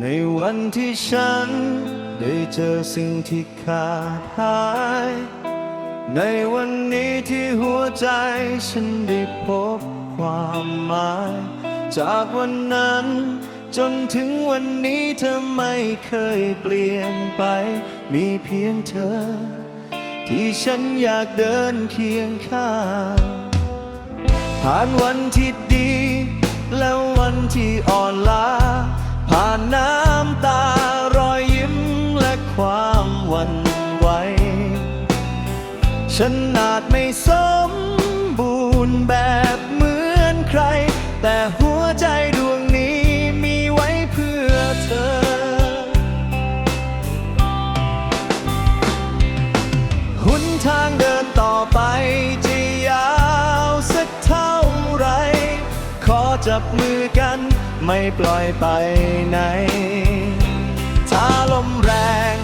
ในวันที่ฉันได้เจอสิ่งที่ขาดหาย ในวันนี้ที่หัวใจฉันได้พบความหมาย จากวันนั้น จนถึงวันนี้เธอไม่เคยเปลี่ยนไป มีเพียงเธอ ที่ฉันอยากเดินเคียงข้างผ่านวันที่ดี และวันที่อ่อนล้า ผ่านน้ำตารอยยิ้มและความหวันไหว ฉันอาจไม่สมบูรณ์แบบเหมือนใคร แต่หัวใจดวงนี้มีไว้เพื่อเธอ หุนทางเดินต่อไปจะยาวสักเท่าไหรขอจับมือกัน ไม่ปล่อยไปไหน ถ้าลมแรง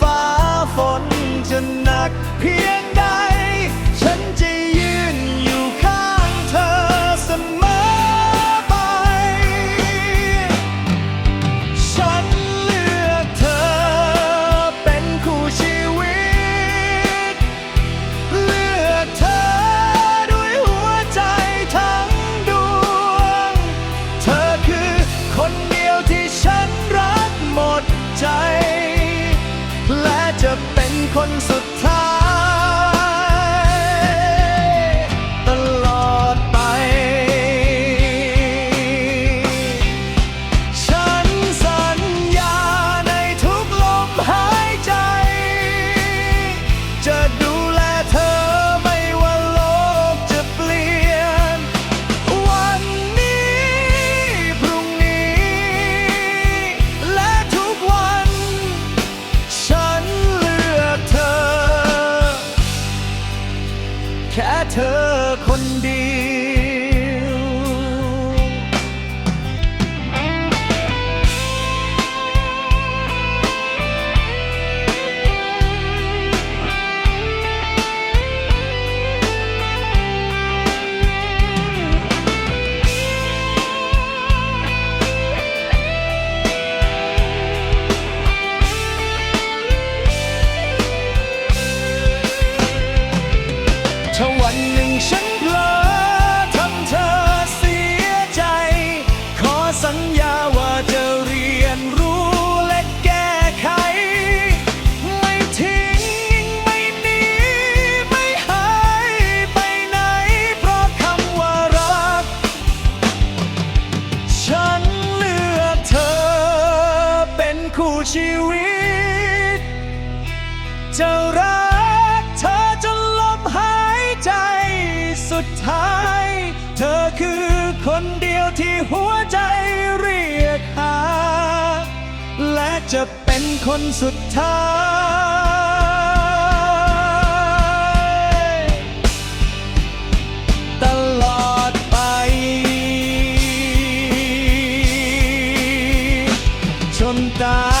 ฟ้าฝนจะหนักเพียงใด และจะเป็นคนสุด ธอคนดี สัญญาว่าจะเรียนรู้และแก้ไข ไม่ทิ้งไม่หนีไม่หายไปไหน เพราะคำว่ารัก ฉันเลือกเธอเป็นคู่ชีวิต จะรักเธอจนลมหายใจสุดท้าย เธอคือ คนเดียวที่หัวใจเรียกหา และจะเป็นคนสุดท้ายตลอดไป จนตาย